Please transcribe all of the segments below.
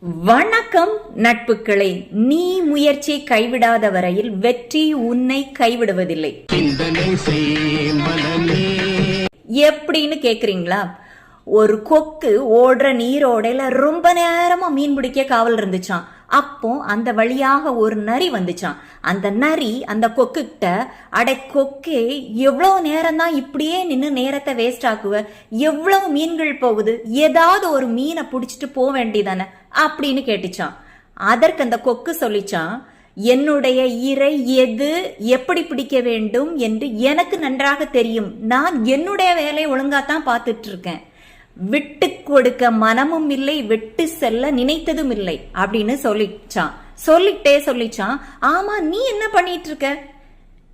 வணக்கம் நட்புக்களை. நீ முயற்சி கைவிடாத வரையில் வெற்றி உன்னை கைவிடுவதில்லை. எப்படின்னு கேக்குறீங்களா? ஒரு கொக்கு ஓடுற நீரோடையில ரொம்ப நேரமா மீன் பிடிக்க காவல் இருந்துச்சாம். அப்போ அந்த வழியாக ஒரு நரி வந்துச்சான் அந்த நரி அந்த கொக்குக்கிட்ட அடை கொக்கே எவ்வளவு நேரம் தான் இப்படியே நின்று நேரத்தை வேஸ்ட் ஆக்குவ? எவ்வளவு மீன்கள் போகுது? ஏதாவது ஒரு மீனை பிடிச்சிட்டு போக வேண்டியதானே? அப்படின்னு கேட்டுச்சான் அதற்கு அந்த கொக்கு சொல்லிச்சான் என்னுடைய இறை எது எப்படி பிடிக்க வேண்டும் என்று எனக்கு நன்றாக தெரியும். நான் என்னுடைய வேலையை ஒழுங்காத்தான் பார்த்துட்டு இருக்கேன். விட்டு கொடுக்க மனமும் இல்லை விட்டு செல்ல நினைத்ததும் இல்லை அப்படின்னு சொல்லிச்சான். சொல்லிட்டே சொல்லிச்சான் ஆமா நீ என்ன பண்ணிட்டு இருக்க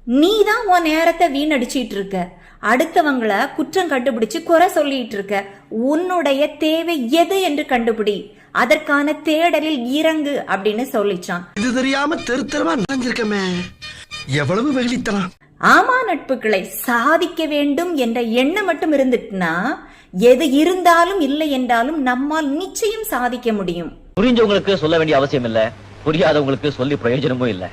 நீ தான் உன் நேரத்தை வீணடிச்சிட்டு இருக்க அடுத்தவங்கள குற்றம் கண்டுபிடிச்சு குறை சொல்லிட்டு இருக்க உன்னுடைய தேவை எது என்று கண்டுபிடி. அதற்கான தேடலில் இறங்கு அப்படின்னு சொல்லிச்சான். இது தெரியாம தெருத்தரமா தெருவா எவ்வளவு வெகுளித்தலாம் ஆமா நட்புகளை சாதிக்க வேண்டும் என்ற எண்ணம் மட்டும் இருந்துட்டுனா எது இருந்தாலும் இல்லை என்றாலும் நம்மால் நிச்சயம் சாதிக்க முடியும். புரிஞ்சவங்களுக்கு சொல்ல வேண்டிய அவசியம் இல்ல. புரியாதவங்களுக்கு சொல்லி பிரயோஜனமும் இல்ல.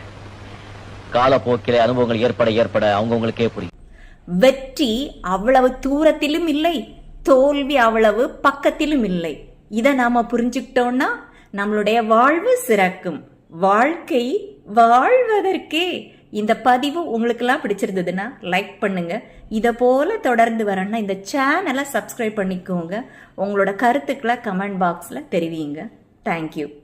காலப்போக்கில அனுபவங்கள் ஏற்பட ஏற்பட அவங்கவுங்களுக்கே புரியும். வெற்றி அவ்வளவு தூரத்திலும் இல்லை தோல்வி அவ்வளவு பக்கத்திலும் இல்லை. இதை நாம புரிஞ்சுக்கிட்டோம்னா நம்மளுடைய வாழ்வு சிறக்கும். வாழ்க்கை வாழ்வதற்கே இந்த பதிவு உங்களுக்கெல்லாம் பிடிச்சிருந்ததுன்னா லைக் பண்ணுங்க. இதை போல தொடர்ந்து வரணும்னா இந்த சேனலை சப்ஸ்கிரைப் பண்ணிக்கோங்க. உங்களோட கருத்துக்களை கமெண்ட் பாக்ஸில் தெரிவிங்க. தேங்க்யூ